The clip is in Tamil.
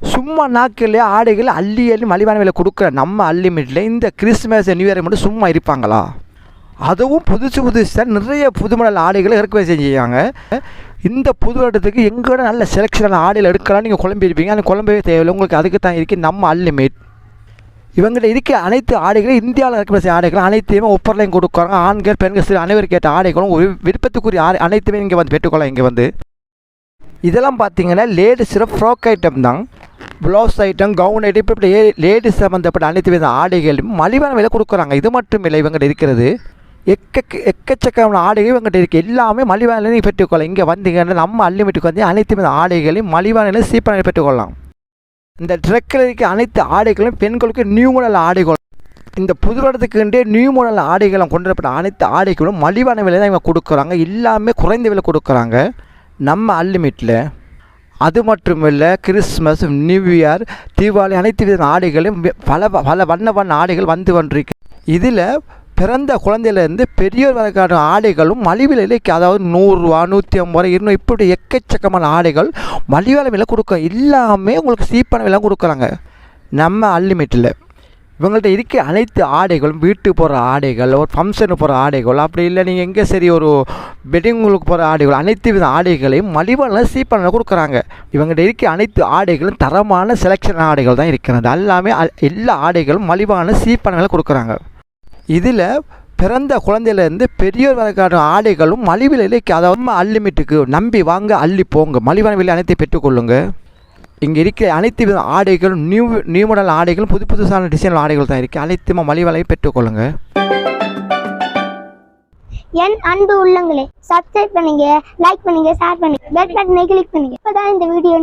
சும்மா நாட்களே ஆடைகள் அள்ளி அள்ளி மலிவான விலை கொடுக்குற நம்ம அன்லிமிட்டில் இந்த கிறிஸ்மஸ் நியூ இயர் மட்டும் சும்மா இருப்பாங்களா? அதுவும் புதுசு புதுசாக நிறைய புது மாடல் ஆடைகளை இறக்குமதி செஞ்சுருக்காங்க. இந்த புது வருடத்துக்கு எங்கூட நல்ல செலெக்ஷனான ஆடைகள் எடுக்கலாம் நீங்கள் குழம்பிருப்பீங்க அந்த குழம்பவே தேவையில்லை. உங்களுக்கு அதுக்கு தான் இருக்குது நம்ம அன்லிமிட் இவங்ககிட்ட இருக்க அனைத்து ஆடைகளும் இந்தியாவில் இருக்கிற செய்ய ஆடைகளும் அனைத்தையுமே ஒப்பர்லையும் கொடுக்குறாங்க. ஆண்கள் பெண்கள் சிறு அனைவருக்கு கேட்ட ஆடைகளும் ஒரு விருப்பத்துக்குரிய ஆடை அனைத்துமே இங்கே வந்து பெற்றுக்கொள்ளலாம் இங்கே வந்து. இதெல்லாம் பார்த்தீங்கன்னா லேடிஸில் ஃப்ராக் ஐட்டம் தான். ப்ளவுஸ் ஐட்டம் கவுன் ஐட்டம் இப்போ இப்படி லேடிஸ் சம்மந்தப்பட்ட அனைத்து வித ஆடைகளும் மலிவான விலை கொடுக்குறாங்க. இது மட்டும் இல்லை இவங்ககிட்ட இருக்கிறது. எக்க எக்கச்சக்கமான ஆடைகள் இவங்ககிட்ட இருக்குது எல்லாமே மலிவான நிலையை பெற்றுக்கொள்ளலாம். இங்கே வந்தீங்கன்னா நம்ம அன்லிமிட்டுக்கு வந்து அனைத்து வித ஆடைகளையும் மலிவான நிலையில் சீப்பான பெற்றுக்கொள்ளலாம். இந்த ட்ரெக்கில் இருக்க அனைத்து ஆடைகளும் பெண்களுக்கு நியூ மாடல் ஆடைகள். இந்த புது வருடத்துக்குண்டே நியூ மாடல் ஆடைகளும் கொண்டு வரப்பட்ட அனைத்து ஆடைகளும் மலிவான விலை தான் இவங்க கொடுக்குறாங்க. எல்லாமே குறைந்த விலை கொடுக்குறாங்க. நம்ம அன்லிமிட்டில் அது மட்டும் இல்லை கிறிஸ்மஸ் நியூ இயர் தீபாவளி அனைத்து வித ஆடைகளும் பல வ- பல வண்ண வண்ண ஆடைகள் வந்து கொண்டிருக்கு. இதில் பிறந்த குழந்தையிலேருந்து பெரியோர் வரைக்கான ஆடைகளும் மலிவிலையில் அதாவது நூறுரூவா நூற்றி ஐம்பது ரூபா இருநூறு இப்படி எக்கச்சக்கமான ஆடைகள் மலிவான விலை கொடுக்க எல்லாமே உங்களுக்கு சீப்பான விலை கொடுக்குறாங்க. நம்ம அன்லிமிட்டில் இவங்கள்ட்ட இருக்க அனைத்து ஆடைகளும் வீட்டுக்கு போகிற ஆடைகள் ஒரு ஃபங்க்ஷனுக்கு போகிற ஆடைகள் அப்படி இல்லை நீங்கள் எங்கே சரி ஒரு வெட்டிங்களுக்கு போகிற ஆடைகள் அனைத்து வித ஆடைகளையும் மலிவான சீப்பான கொடுக்குறாங்க. இவங்கள்ட்ட இருக்க அனைத்து ஆடைகளும் தரமான செலெக்ஷன் ஆடைகள் தான் இருக்கிறது. எல்லாமே எல்லா ஆடைகளும் மலிவான சீப்பானங்களை கொடுக்குறாங்க. இதில் பிறந்த குழந்தையிலேருந்து பெரியோர் வரைக்கான ஆடைகளும் மலிவிலையில் அதாவது அன்லிமிட்டுக்கு நம்பி வாங்க அள்ளி போங்க மலிவான விலை அனைத்தையும் பெற்றுக்கொள்ளுங்கள் இங்கே இருக்கிற அனைத்து வித ஆடைகளும் நியூ நியூ மாடல் ஆடைகளும் புது புதுசான டிசைன் ஆடைகள் தான் இருக்குது அனைத்துமே மலிவலையை பெற்றுக்கொள்ளுங்க என் அன்பு உள்ளங்களே சப்ஸ்கிரைப் பண்ணுங்க லைக் பண்ணுங்க ஷேர் பண்ணுங்க பெல் பட்டனை கிளிக் பண்ணுங்க. இப்போதான் இந்த வீடியோ